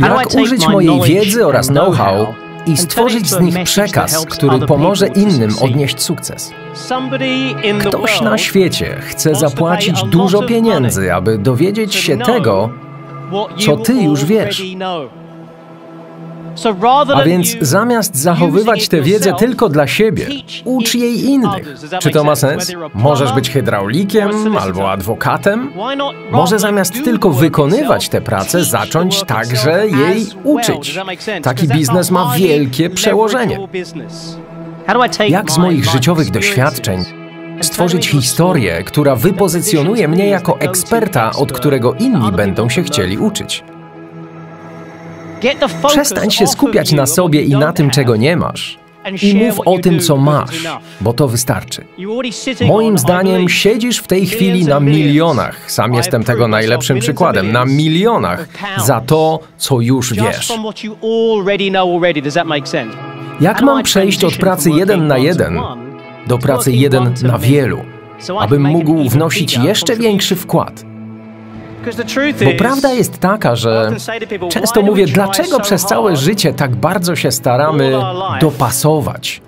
Jak użyć mojej wiedzy oraz know-how i stworzyć z nich przekaz, który pomoże innym odnieść sukces. Ktoś na świecie chce zapłacić dużo pieniędzy, aby dowiedzieć się tego, co ty już wiesz. A więc zamiast zachowywać tę wiedzę tylko dla siebie, ucz jej innych. Czy to ma sens? Możesz być hydraulikiem albo adwokatem. Może zamiast tylko wykonywać tę pracę, zacząć także jej uczyć. Taki biznes ma wielkie przełożenie. Jak z moich życiowych doświadczeń stworzyć historię, która wypozycjonuje mnie jako eksperta, od którego inni będą się chcieli uczyć? Przestań się skupiać na sobie i na tym, czego nie masz. I mów o tym, co masz, bo to wystarczy. Moim zdaniem siedzisz w tej chwili na milionach, sam jestem tego najlepszym przykładem, na milionach za to, co już wiesz. Jak mam przejść od pracy jeden na jeden do pracy jeden na wielu, abym mógł wnosić jeszcze większy wkład? Bo prawda jest taka, że często mówię, dlaczego przez całe życie tak bardzo się staramy dopasować.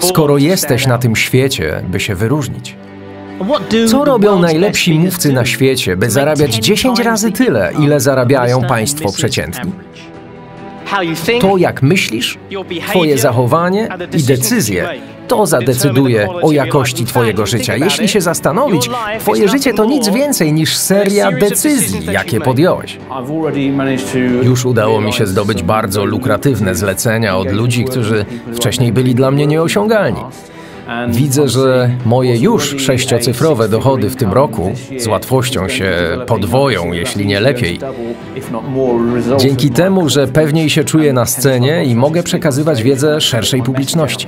Skoro jesteś na tym świecie, by się wyróżnić. Co robią najlepsi mówcy na świecie, by zarabiać 10 razy tyle, ile zarabiają państwo przeciętni? To, jak myślisz, Twoje zachowanie i decyzje, to zadecyduje o jakości Twojego życia. Jeśli się zastanowić, Twoje życie to nic więcej niż seria decyzji, jakie podjąłeś. Już udało mi się zdobyć bardzo lukratywne zlecenia od ludzi, którzy wcześniej byli dla mnie nieosiągalni. Widzę, że moje już sześciocyfrowe dochody w tym roku z łatwością się podwoją, jeśli nie lepiej. Dzięki temu, że pewniej się czuję na scenie i mogę przekazywać wiedzę szerszej publiczności.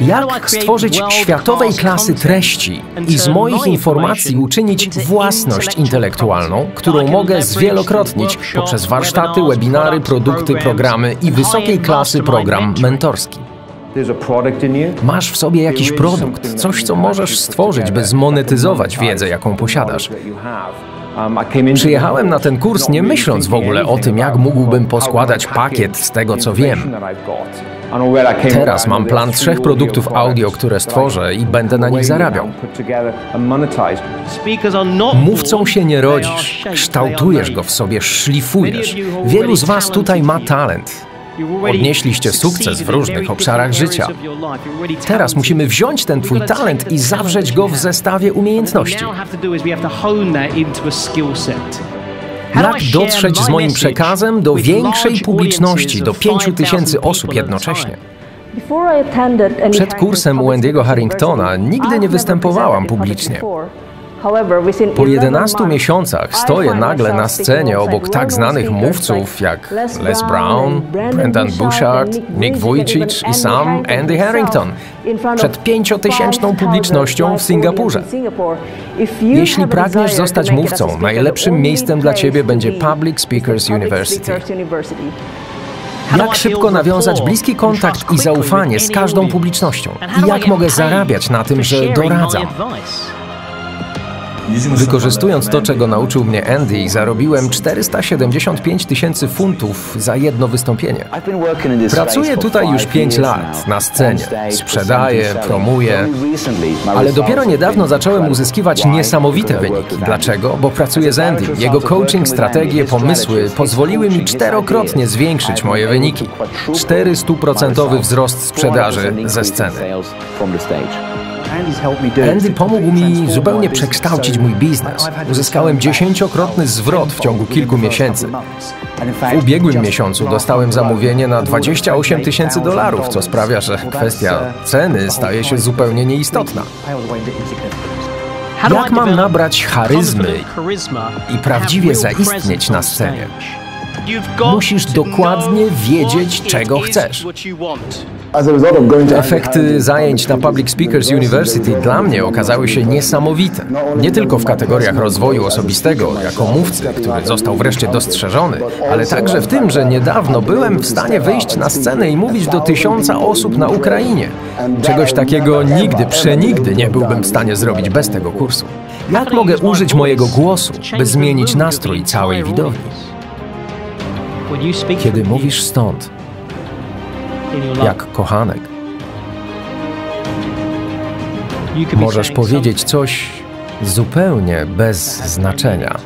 Jak stworzyć światowej klasy treści i z moich informacji uczynić własność intelektualną, którą mogę zwielokrotnić poprzez warsztaty, webinary, produkty, programy i wysokiej klasy program mentorski. Masz w sobie jakiś produkt, coś, co możesz stworzyć, by zmonetyzować wiedzę, jaką posiadasz. Przyjechałem na ten kurs nie myśląc w ogóle o tym, jak mógłbym poskładać pakiet z tego, co wiem. Teraz mam plan trzech produktów audio, które stworzę i będę na nich zarabiał. Mówcą się nie rodzisz, kształtujesz go w sobie, szlifujesz. Wielu z Was tutaj ma talent. Odnieśliście sukces w różnych obszarach życia. Teraz musimy wziąć ten Twój talent i zawrzeć go w zestawie umiejętności. Jak dotrzeć z moim przekazem do większej publiczności, do pięciu tysięcy osób jednocześnie? Przed kursem u Andy'ego Harringtona nigdy nie występowałam publicznie. Po 11 miesiącach stoję nagle na scenie obok tak znanych mówców jak Les Brown, Brendan Bouchard, Nick Vujicic i sam Andy Harrington przed pięciotysięczną publicznością w Singapurze. Jeśli pragniesz zostać mówcą, najlepszym miejscem dla Ciebie będzie Public Speakers University. Jak szybko nawiązać bliski kontakt i zaufanie z każdą publicznością? I jak mogę zarabiać na tym, że doradzam? Wykorzystując to, czego nauczył mnie Andy, zarobiłem 475 tysięcy funtów za jedno wystąpienie. Pracuję tutaj już 5 lat na scenie. Sprzedaję, promuję, ale dopiero niedawno zacząłem uzyskiwać niesamowite wyniki. Dlaczego? Bo pracuję z Andy. Jego coaching, strategie, pomysły pozwoliły mi czterokrotnie zwiększyć moje wyniki. 400% wzrost sprzedaży ze sceny. Andy pomógł mi zupełnie przekształcić mój biznes. Uzyskałem dziesięciokrotny zwrot w ciągu kilku miesięcy. W ubiegłym miesiącu dostałem zamówienie na 28 tysięcy dolarów, co sprawia, że kwestia ceny staje się zupełnie nieistotna. Jak mam nabrać charyzmy i prawdziwie zaistnieć na scenie? Musisz dokładnie wiedzieć, czego chcesz. Efekty zajęć na Public Speakers University dla mnie okazały się niesamowite. Nie tylko w kategoriach rozwoju osobistego, jako mówcy, który został wreszcie dostrzeżony, ale także w tym, że niedawno byłem w stanie wyjść na scenę i mówić do tysiąca osób na Ukrainie. Czegoś takiego nigdy, przenigdy nie byłbym w stanie zrobić bez tego kursu. Jak mogę użyć mojego głosu, by zmienić nastrój całej widowni? Kiedy mówisz stąd, jak kochanek, możesz powiedzieć coś zupełnie bez znaczenia.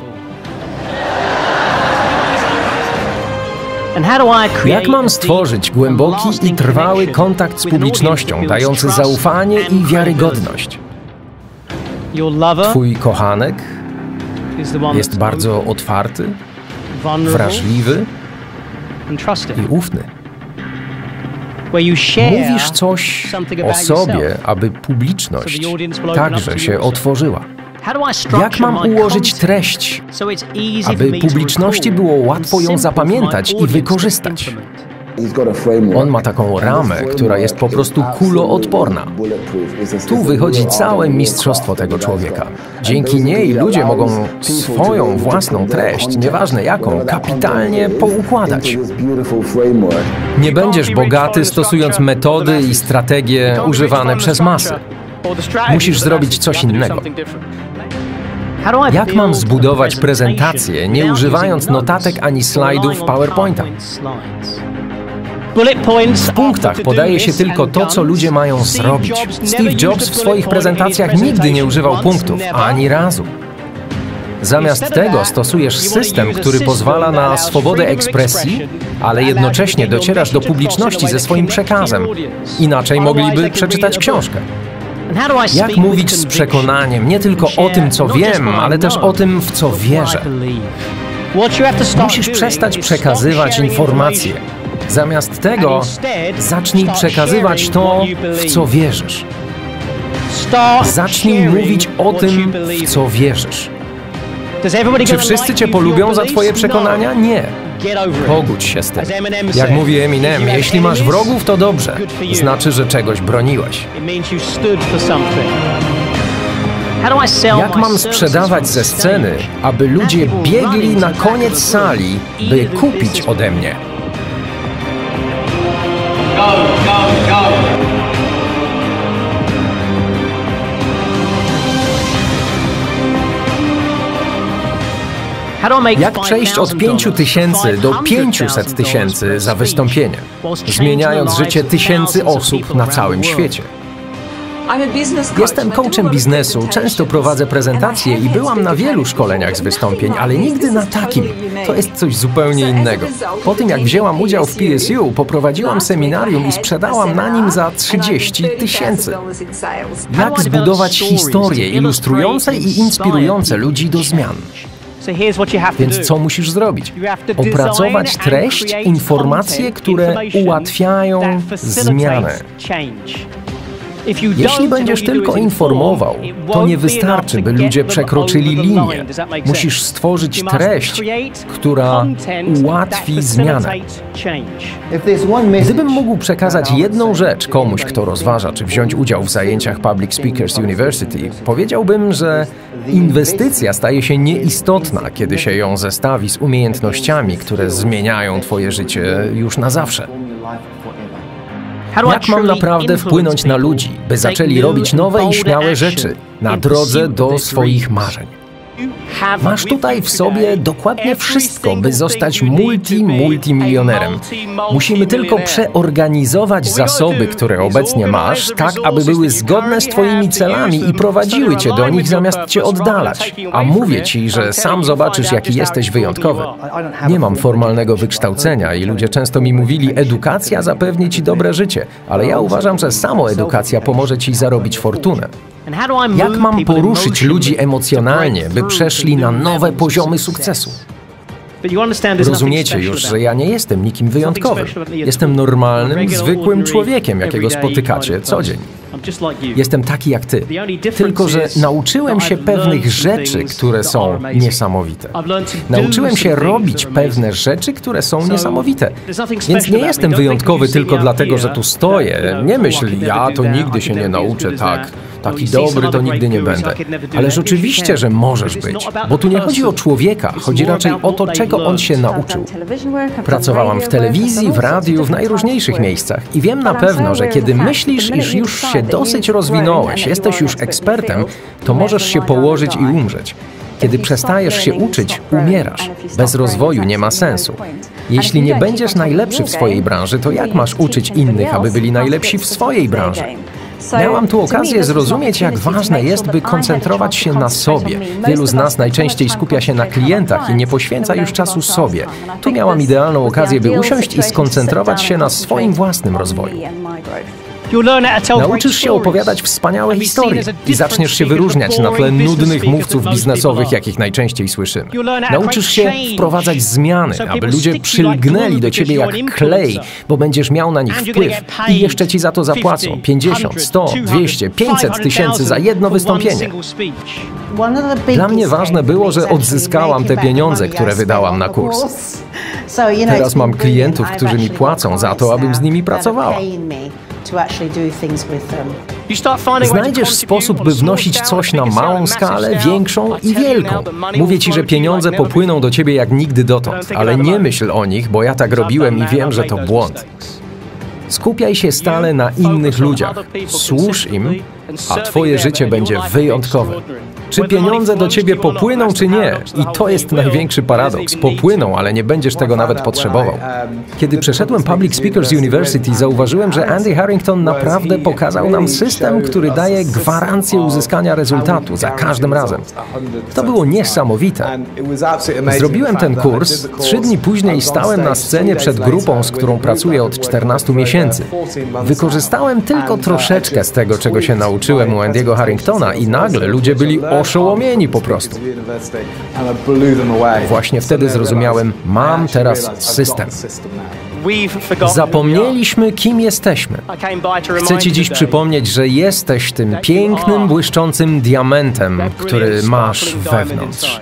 Jak mam stworzyć głęboki i trwały kontakt z publicznością, dający zaufanie i wiarygodność? Twój kochanek jest bardzo otwarty, wrażliwy i ufny. Mówisz coś o sobie, aby publiczność także się otworzyła. Jak mam ułożyć treść, aby publiczności było łatwo ją zapamiętać i wykorzystać? On ma taką ramę, która jest po prostu kuloodporna. Tu wychodzi całe mistrzostwo tego człowieka. Dzięki niej ludzie mogą swoją własną treść, nieważne jaką, kapitalnie poukładać. Nie będziesz bogaty stosując metody i strategie używane przez masy. Musisz zrobić coś innego. Jak mam zbudować prezentację, nie używając notatek ani slajdów PowerPointa? W punktach podaje się tylko to, co ludzie mają zrobić. Steve Jobs w swoich prezentacjach nigdy nie używał punktów, ani razu. Zamiast tego stosujesz system, który pozwala na swobodę ekspresji, ale jednocześnie docierasz do publiczności ze swoim przekazem. Inaczej mogliby przeczytać książkę. Jak mówić z przekonaniem nie tylko o tym, co wiem, ale też o tym, w co wierzę? Musisz przestać przekazywać informacje. Zamiast tego zacznij przekazywać to, w co wierzysz. Zacznij mówić o tym, w co wierzysz. Czy wszyscy Cię polubią za Twoje przekonania? Nie. Pogódź się z tym. Jak mówi Eminem, jeśli masz wrogów, to dobrze. Znaczy, że czegoś broniłeś. Jak mam sprzedawać ze sceny, aby ludzie biegli na koniec sali, by kupić ode mnie? Jak przejść od 5 tysięcy do 500 tysięcy za wystąpienie, zmieniając życie tysięcy osób na całym świecie? Jestem coachem biznesu, często prowadzę prezentacje i byłam na wielu szkoleniach z wystąpień, ale nigdy na takim. To jest coś zupełnie innego. Po tym, jak wzięłam udział w PSU, poprowadziłam seminarium i sprzedałam na nim za 30 tysięcy. Jak zbudować historie ilustrujące i inspirujące ludzi do zmian? Więc co musisz zrobić? Opracować treść, informacje, które ułatwiają zmianę. Jeśli będziesz tylko informował, to nie wystarczy, by ludzie przekroczyli linię. Musisz stworzyć treść, która ułatwi zmianę. Gdybym mógł przekazać jedną rzecz komuś, kto rozważa, czy wziąć udział w zajęciach Public Speakers University, powiedziałbym, że inwestycja staje się nieistotna, kiedy się ją zestawi z umiejętnościami, które zmieniają Twoje życie już na zawsze. Jak mam naprawdę wpłynąć na ludzi, by zaczęli robić nowe i śmiałe rzeczy na drodze do swoich marzeń? Masz tutaj w sobie dokładnie wszystko, by zostać multi-multimilionerem. Musimy tylko przeorganizować zasoby, które obecnie masz, tak aby były zgodne z Twoimi celami i prowadziły Cię do nich zamiast Cię oddalać. A mówię Ci, że sam zobaczysz, jaki jesteś wyjątkowy. Nie mam formalnego wykształcenia i ludzie często mi mówili, edukacja zapewni Ci dobre życie, ale ja uważam, że samoedukacja pomoże Ci zarobić fortunę. Jak mam poruszyć ludzi emocjonalnie, by przeszli na nowe poziomy sukcesu? Rozumiecie już, że ja nie jestem nikim wyjątkowym. Jestem normalnym, zwykłym człowiekiem, jakiego spotykacie co dzień. Jestem taki jak ty. Tylko, że nauczyłem się pewnych rzeczy, które są niesamowite. Nauczyłem się robić pewne rzeczy, które są niesamowite. Więc nie jestem wyjątkowy tylko dlatego, że tu stoję. Nie myśl, ja to nigdy się nie nauczę tak. Taki dobry to nigdy nie będę. Ależ oczywiście, że możesz być, bo tu nie chodzi o człowieka, chodzi raczej o to, czego on się nauczył. Pracowałam w telewizji, w radiu, w najróżniejszych miejscach i wiem na pewno, że kiedy myślisz, iż już się dosyć rozwinąłeś, jesteś już ekspertem, to możesz się położyć i umrzeć. Kiedy przestajesz się uczyć, umierasz. Bez rozwoju nie ma sensu. Jeśli nie będziesz najlepszy w swojej branży, to jak masz uczyć innych, aby byli najlepsi w swojej branży? Miałam tu okazję zrozumieć, jak ważne jest, by koncentrować się na sobie. Wielu z nas najczęściej skupia się na klientach i nie poświęca już czasu sobie. Tu miałam idealną okazję, by usiąść i skoncentrować się na swoim własnym rozwoju. Nauczysz się opowiadać wspaniałe historie i zaczniesz się wyróżniać na tle nudnych mówców biznesowych, jakich najczęściej słyszymy. Nauczysz się wprowadzać zmiany, aby ludzie przylgnęli do ciebie jak klej, bo będziesz miał na nich wpływ i jeszcze ci za to zapłacą 50, 100, 200, 500 tysięcy za jedno wystąpienie. Dla mnie ważne było, że odzyskałam te pieniądze, które wydałam na kurs. Teraz mam klientów, którzy mi płacą za to, abym z nimi pracowała. Znajdziesz sposób, by wnosić coś na małą skalę, większą i wielką. Mówię ci, że pieniądze popłyną do ciebie jak nigdy dotąd, ale nie myśl o nich, bo ja tak robiłem i wiem, że to błąd. Skupiaj się stale na innych ludziach, służ im, a twoje życie będzie wyjątkowe. Czy pieniądze do ciebie popłyną, czy nie? I to jest największy paradoks. Popłyną, ale nie będziesz tego nawet potrzebował. Kiedy przeszedłem Public Speakers University, zauważyłem, że Andy Harrington naprawdę pokazał nam system, który daje gwarancję uzyskania rezultatu za każdym razem. To było niesamowite. Zrobiłem ten kurs, trzy dni później stałem na scenie przed grupą, z którą pracuję od 14 miesięcy. Wykorzystałem tylko troszeczkę z tego, czego się nauczyłem u Andy'ego Harringtona i nagle ludzie byli oszołomieni po prostu. Właśnie wtedy zrozumiałem, mam teraz system. Zapomnieliśmy, kim jesteśmy. Chcę Ci dziś przypomnieć, że jesteś tym pięknym, błyszczącym diamentem, który masz wewnątrz.